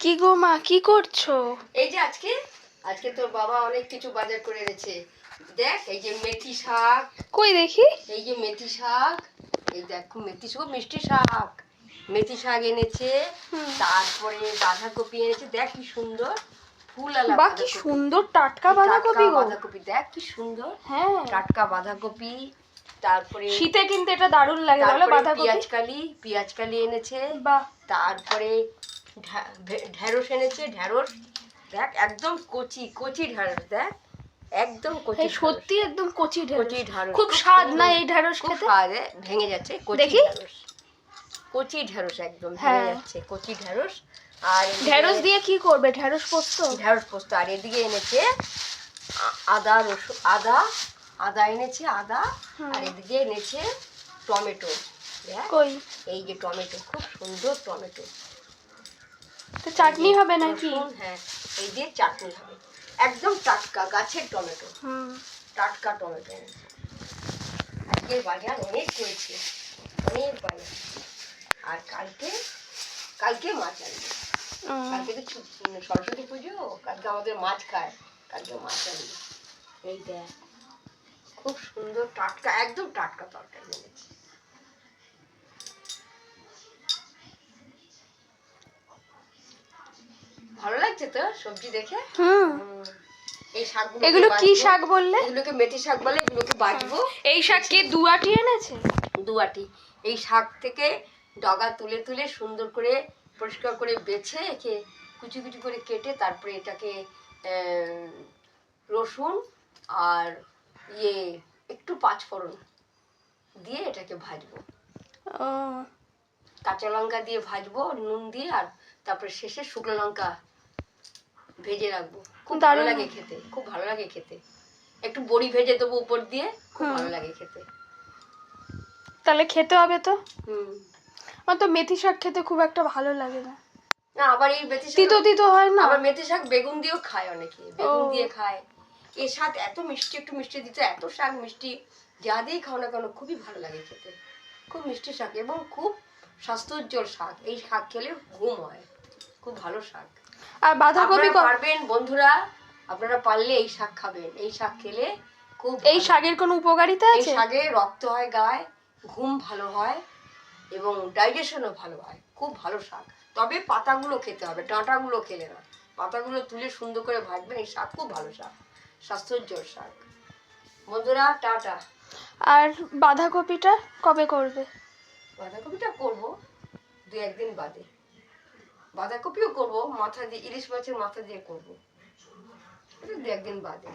কি গো মা কি করছ? এই যে আজকে আজকে তোর বাবা অনেক কিছু বাজার করে এনেছে। দেখ এই যে মেথি শাক। কই দেখি? এই যে মেথি শাক। এই দেখো মেথি শাক মিষ্টি শাক। মেথি শাক এনেছে তারপরে বাঁধাকপি এনেছে। দেখ কি সুন্দর। ফুল আলা বাহ কি সুন্দর টাটকা বাঁধাকপি বাঁধাকপি দেখ কি সুন্দর। হ্যাঁ। টাটকা বাঁধাকপি তারপরে শীতে কিন্তু এটা দারুণ লাগে বলো বাঁধাকপি। পেঁয়াজ কালি পেঁয়াজ কালি এনেছে। বাহ। তারপরে ঢ্যাঁড়স এনেছে ঢ্যাঁড়স দেখ একদম কচি কচি ঢ্যাঁড়স দেখ। একদম কচি সত্যি একদম কচি কচি ঢ্যাঁড়স খুব স্বাদ না এই খুব খেতে? স্বাদ ভেঙে যাচ্ছে কচি। ঢ্যাঁড়স কচি ঢ্যাঁড়স একদম ভেঙে হ্যাঁ। যাচ্ছে কচি ঢ্যাঁড়স আর ঢেঁড়স দিয়ে কি করবে? ঢেঁড়স পোস্ত? ঢ্যাঁড়স পোস্ত। আর এদিকে এনেছে আদা রসুন আদা আদা এনেছে আদা। আর এদিকে এনেছে টমেটো। দেখ কই? এই যে টমেটো খুব সুন্দর টমেটো। চাটনি হবে নাকি? হ্যাঁ এই দিয়ে চাটনি হবে। একদম টাটকা গাছের টমেটো। হুম। টাটকা টমেটো। আজকে বাজার অনেক করেছে অনেক বাজার আর কালকে কালকে মাছ আনবে। কালকে তো সরস্বতী পুজো কালকে আমাদের মাছ খায়। কালকে মাছ আনবে। এই দেখ খুব সুন্দর টাটকা একদম টাটকা তরকারি এনেছে। লাগছে তো সবজি দেখে। এই শাকগুলো এগুলো কি শাক বললে? এগুলোকে মেথি শাক বলে এগুলোকে এই শাক কি দুয়াটি এনেছে? দুয়াটি এই শাক থেকে ডগা তুলে তুলে সুন্দর করে পরিষ্কার করে বেছে একে কুচি কুচি করে কেটে তারপরে এটাকে রসুন আর ইয়ে একটু পাঁচফোড়ন দিয়ে এটাকে ভাজবো। কাঁচা লঙ্কা দিয়ে ভাজবো নুন দিয়ে আর তারপরে শেষে শুকনো লঙ্কা ভেজে রাখব। খুব ভালো লাগে খেতে খুব ভালো লাগে খেতে। একটু বড়ি ভেজে দেবো উপর দিয়ে খুব ভালো লাগে খেতে। তাহলে খেতে হবে তো? হুম। আমার তো মেথি শাক খেতে খুব একটা ভালো লাগে না। না আবার এই মেথি শাক তিতো তিতো হয় না? আবার মেথি শাক বেগুন দিয়েও খায় অনেকে। বেগুন দিয়ে খায়। এর স্বাদ এত মিষ্টি একটু মিষ্টি দিতে এত শাক মিষ্টি। যা দিয়ে খাও না কেন খুবই ভালো লাগে খেতে। খুব মিষ্টি শাক এবং খুব স্বাস্থ্যোজ্জ্বল শাক। এই শাক খেলে ঘুম হয়। খুব ভালো শাক। আর বাঁধাকপি পারবেন বন্ধুরা আপনারা পারলে এই শাক খাবেন। এই শাক খেলে খুব এই শাকের কোনো উপকারিতা এই আছে? শাকে রক্ত হয় গায়ে ঘুম ভালো হয় এবং ডাইজেশনও ভালো হয়। খুব ভালো শাক। তবে পাতাগুলো খেতে হবে ডাঁটাগুলো খেলে না। পাতাগুলো তুলে সুন্দর করে ভাজবেন এই শাক খুব ভালো শাক স্বাস্থ্যোজ্জ্বল শাক। বন্ধুরা টাটা। আর বাঁধাকপিটা কবে করবে? বাঁধাকপিটা করব দু একদিন বাদে। বাঁধাকপিও করব মাথা দিয়ে ইলিশ মাছের মাথা দিয়ে করব। দু একদিন বাদে।